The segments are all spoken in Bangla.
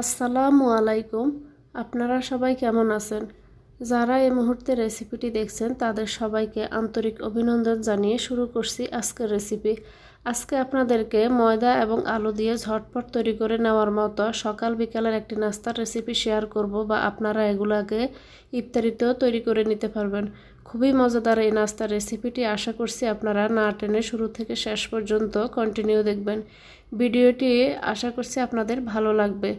আসসালামু আলাইকুম। আপনারা সবাই কেমন আছেন? যারা এই মুহূর্তে রেসিপিটি দেখছেন, তাদের সবাইকে আন্তরিক অভিনন্দন জানিয়ে শুরু করছি আজকের রেসিপি। আজকে আপনাদেরকে ময়দা এবং আলু দিয়ে ঝটপট তৈরি করে নেওয়ার মতো সকাল বিকালের একটি নাস্তার রেসিপি শেয়ার করব বা আপনারা এগুলাকে ইফতারিতেও তৈরি করে নিতে পারবেন। খুবই মজাদার এই নাস্তার রেসিপিটি। আশা করছি আপনারা না টেনে শুরু থেকে শেষ পর্যন্ত কন্টিনিউ দেখবেন। ভিডিওটি আশা করছি আপনাদের ভালো লাগবে।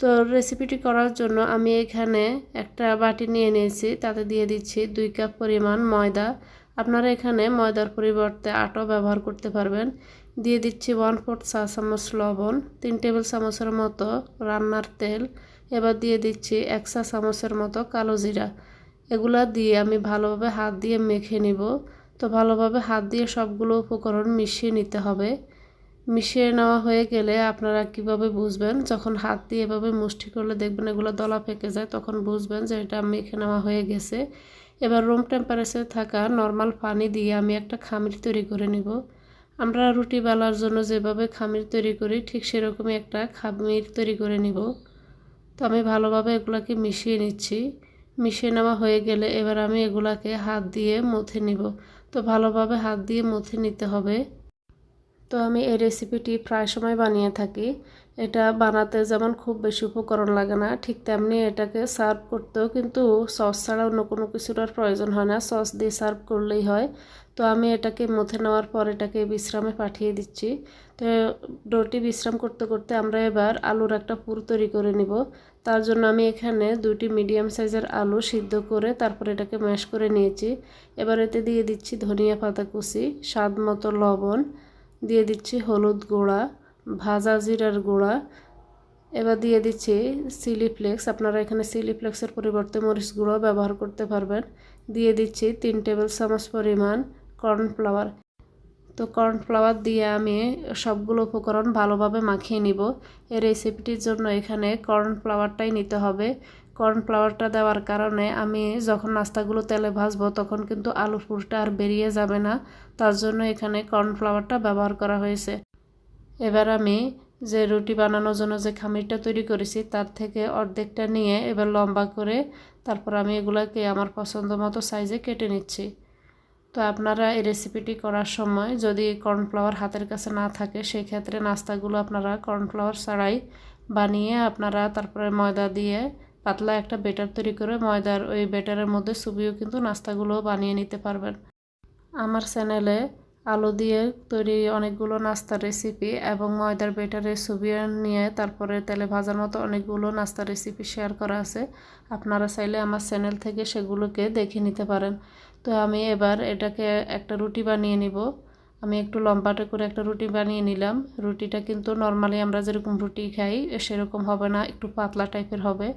তো রেসিপিটি করার জন্য আমি এখানে একটা বাটি নিয়ে নিয়েছি। তাতে দিয়ে দিচ্ছি দুই কাপ পরিমাণ ময়দা। আপনারা এখানে ময়দার পরিবর্তে আটো ব্যবহার করতে পারবেন। দিয়ে দিচ্ছি ওয়ান ফোর্থ চা চামচ লবণ, তিন টেবিল চামচের মতো রান্নার তেল। এবার দিয়ে দিচ্ছি এক চা চামচের মতো কালো জিরা। এগুলা দিয়ে আমি ভালোভাবে হাত দিয়ে মেখে নিব। তো ভালোভাবে হাত দিয়ে সবগুলো উপকরণ মিশিয়ে নিতে হবে। মিশিয়ে নেওয়া হয়ে গেলে আপনারা কীভাবে বুঝবেন? যখন হাত দিয়ে এভাবে মুষ্টি করলে দেখবেন এগুলো দলা পেকে যায়, তখন বুঝবেন যে এটা মেখে নেওয়া হয়ে গেছে। এবার রুম টেম্পারেচারে থাকা নর্মাল পানি দিয়ে আমি একটা খামির তৈরি করে নিব। আমরা রুটি বেলার জন্য যেভাবে খামির তৈরি করি, ঠিক সেরকমই একটা খামির তৈরি করে নিব। তো আমি ভালোভাবে এগুলাকে মিশিয়ে নিচ্ছি। মিশিয়ে নেওয়া হয়ে গেলে এবার আমি এগুলাকে হাত দিয়ে মুথে নিব। তো ভালোভাবে হাত দিয়ে মুথে নিতে হবে। তো আমি এই রেসিপিটি প্রায় সময় বানিয়ে থাকি। এটা বানাতে যেমন খুব বেশি উপকরণ লাগে না, ঠিক তেমনি এটাকে সার্ভ করতেও কিন্তু সস ছাড়া অন্য কোনো কিছুর আর প্রয়োজন হয় না। সস দিয়ে সার্ভ করলেই হয়। তো আমি এটাকে মুথে নেওয়ার পর এটাকে বিশ্রামে পাঠিয়ে দিচ্ছি। তো ডোটি বিশ্রাম করতে করতে আমরা এবার আলুর একটা পুর তৈরি করে নিব। তার জন্য আমি এখানে দুটি মিডিয়াম সাইজের আলু সিদ্ধ করে তারপর এটাকে ম্যাশ করে নিয়েছি। এবার এতে দিয়ে দিচ্ছি ধনিয়া পাতা কুচি, স্বাদ মতো লবণ দিয়ে দিচ্ছি হলুদ গুঁড়া, ভাজা জিরার গুঁড়া। এবার দিয়ে দিচ্ছি চিলি ফ্লেক্স। আপনারা এখানে চিলি ফ্লেক্সের পরিবর্তে মরিচ গুঁড়ো ব্যবহার করতে পারবেন। দিয়ে দিচ্ছি তিন টেবিল চামচ পরিমাণ কর্নফ্লাওয়ার। তো কর্নফ্লাওয়ার দিয়ে আমি সবগুলো উপকরণ ভালোভাবে মাখিয়ে নিব। এই রেসিপিটির জন্য এখানে কর্নফ্লাওয়ারটাই নিতে হবে। কর্নফ্লাওয়ারটা দেওয়ার কারণে আমি যখন নাস্তাগুলো তেলে ভাজবো তখন কিন্তু আলু পুরটা আর বেরিয়ে যাবে না। তার জন্য এখানে কর্নফ্লাওয়ারটা ব্যবহার করা হয়েছে। এবার আমি যে রুটি বানানোর জন্য যে খামিরটা তৈরি করেছি তার থেকে অর্ধেকটা নিয়ে এবার লম্বা করে তারপর আমি এগুলাকে আমার পছন্দ মতো সাইজে কেটে নিচ্ছি। তো আপনারা এই রেসিপিটি করার সময় যদি কর্নফ্লাওয়ার হাতের কাছে না থাকে সেই ক্ষেত্রে নাস্তাগুলো আপনারা কর্নফ্লাওয়ার ছাড়াই বানিয়ে আপনারা তারপরে ময়দা দিয়ে পাতলা একটা বেটার তৈরি করে ময়দার ওই বেটারের মধ্যে সুবিও কিন্তু নাস্তাগুলো বানিয়ে নিতে পারবেন। আমার চ্যানেলে আলু দিয়ে তৈরি অনেকগুলো নাস্তার রেসিপি এবং ময়দার বেটারের ছবি নিয়ে তারপরে তেলে ভাজার মতো অনেকগুলো নাস্তার রেসিপি শেয়ার করা আছে। আপনারা চাইলে আমার চ্যানেল থেকে সেগুলোকে দেখে নিতে পারেন। তো আমি এবার এটাকে একটা রুটি বানিয়ে নিব। আমি একটু লম্বাটে করে একটা রুটি বানিয়ে নিলাম। রুটিটা কিন্তু নর্মালি আমরা যেরকম রুটি খাই, সেরকম হবে না, একটু পাতলা টাইপের হবে।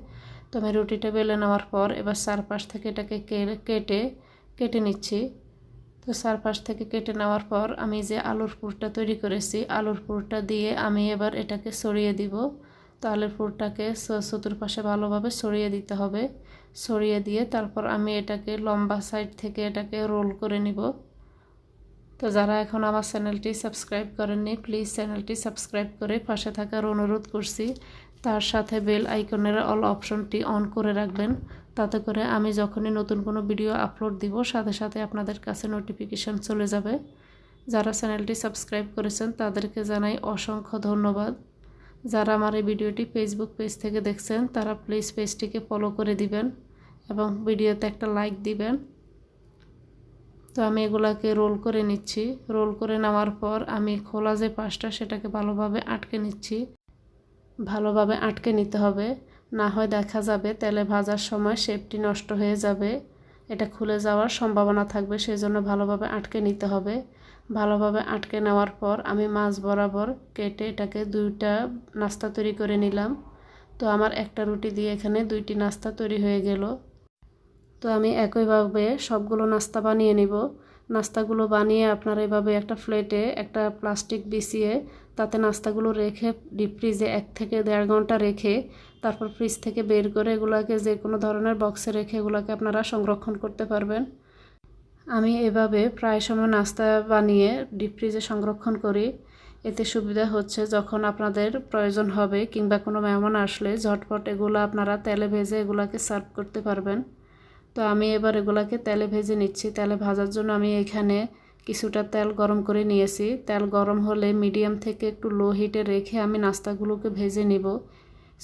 তো আমি রুটিটা বেলে নেওয়ার পর এবার চারপাশ থেকে এটাকে কেটে কেটে নিচ্ছি। তো চারপাশ থেকে কেটে নেওয়ার পর আমি যে আলুর পুরটা তৈরি করেছি, আলুর পুরটা দিয়ে আমি এবার এটাকে সরিয়ে দিব। তো আলুর পুরটাকে চতুর্পাশে ভালোভাবে সরিয়ে দিতে হবে। সরিয়ে দিয়ে তারপর আমি এটাকে লম্বা সাইড থেকে এটাকে রোল করে নিব। তো যারা এখন আমার চ্যানেলটি সাবস্ক্রাইব করেননি, প্লিজ চ্যানেলটি সাবস্ক্রাইব করে পাশে থাকার অনুরোধ করছি। তার সাথে বেল আইকনের অল অপশনটি অন করে রাখবেন। তাতে করে আমি যখনই নতুন কোনো ভিডিও আপলোড দিব, সাথে সাথে আপনাদের কাছে নোটিফিকেশান চলে যাবে। যারা চ্যানেলটি সাবস্ক্রাইব করেছেন, তাদেরকে জানাই অসংখ্য ধন্যবাদ। যারা আমার এই ভিডিওটি ফেসবুক পেজ থেকে দেখছেন, তারা প্লিজ পেজটিকে ফলো করে দিবেন এবং ভিডিওতে একটা লাইক দিবেন। তো আমি এগুলাকে রোল করে নিচ্ছি। রোল করে নেওয়ার পর আমি খোলা যে পাশটা, সেটাকে ভালোভাবে আটকে নিচ্ছি। ভালোভাবে আটকে নিতে হবে। না হয় দেখা যাবে তেলে ভাজার সময় শেপটি নষ্ট হয়ে যাবে। এটা খুলে যাওয়ার সম্ভাবনা থাকবে সেই জন্য ভালোভাবে আটকে নিতে হবে। ভালোভাবে আটকে নেওয়ার পর আমি মাছ বরাবর কেটে এটাকে দুইটা নাস্তা তৈরি করে নিলাম। তো আমার একটা রুটি দিয়ে এখানে দুইটি নাস্তা তৈরি হয়ে গেল। তো আমি একইভাবে সবগুলো নাস্তা বানিয়ে নিব। নাস্তাগুলো বানিয়ে আপনারা এভাবে একটা প্লেটে একটা প্লাস্টিক বিছিয়ে তাতে নাস্তাগুলো রেখে ডিপ ফ্রিজে এক থেকে দেড় ঘণ্টা রেখে তারপর ফ্রিজ থেকে বের করে এগুলোকে যে কোনো ধরনের বক্সে রেখে এগুলোকে আপনারা সংরক্ষণ করতে পারবেন। আমি এভাবে প্রায় সময় নাস্তা বানিয়ে ডিপ ফ্রিজে সংরক্ষণ করি। এতে সুবিধা হচ্ছে যখন আপনাদের প্রয়োজন হবে কিংবা কোনো মেহমান আসলে ঝটপট এগুলো আপনারা তেলে ভেজে এগুলাকে সার্ভ করতে পারবেন। তো আমি এবার এগুলাকে তেলে ভেজে নিচ্ছি। তেলে ভাজার জন্য আমি এখানে কিছুটা তেল গরম করে নিয়েছি। তেল গরম হলে মিডিয়াম থেকে একটু লো হিটে রেখে আমি নাস্তাগুলোকে ভেজে নিব।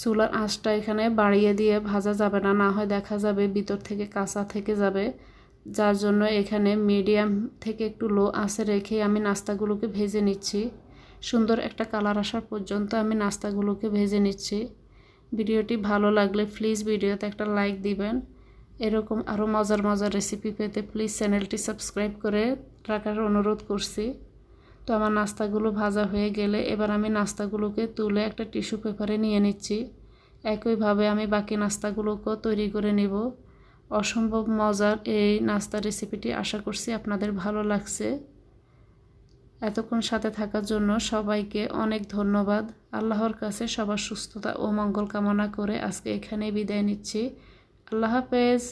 চুলার আঁচটা এখানে বাড়িয়ে দিয়ে ভাজা যাবে না না হয় দেখা যাবে ভিতর থেকে কাঁচা থেকে যাবে। যার জন্য এখানে মিডিয়াম থেকে একটু লো আঁচে রেখে আমি নাস্তাগুলোকে ভেজে নিচ্ছি। সুন্দর একটা কালার আসার পর্যন্ত আমি নাস্তাগুলোকে ভেজে নিচ্ছি। ভিডিওটি ভালো লাগলে প্লিজ ভিডিওতে একটা লাইক দিবেন। এরকম আরও মজার মজার রেসিপি পেতে প্লিজ চ্যানেলটি সাবস্ক্রাইব করে রাখার অনুরোধ করছি। তো আমার নাস্তাগুলো ভাজা হয়ে গেলে এবার আমি নাস্তাগুলোকে তুলে একটা টিস্যু পেপারে নিয়ে নিচ্ছি। একইভাবে আমি বাকি নাস্তাগুলোকেও তৈরি করে নেব। অসম্ভব মজার এই নাস্তা রেসিপিটি আশা করছি আপনাদের ভালো লাগছে। এতক্ষণ সাথে থাকার জন্য সবাইকে অনেক ধন্যবাদ। আল্লাহর কাছে সবার সুস্থতা ও মঙ্গল কামনা করে আজকে এখানেই বিদায় নিচ্ছি। আল্লাহ হাফেজ।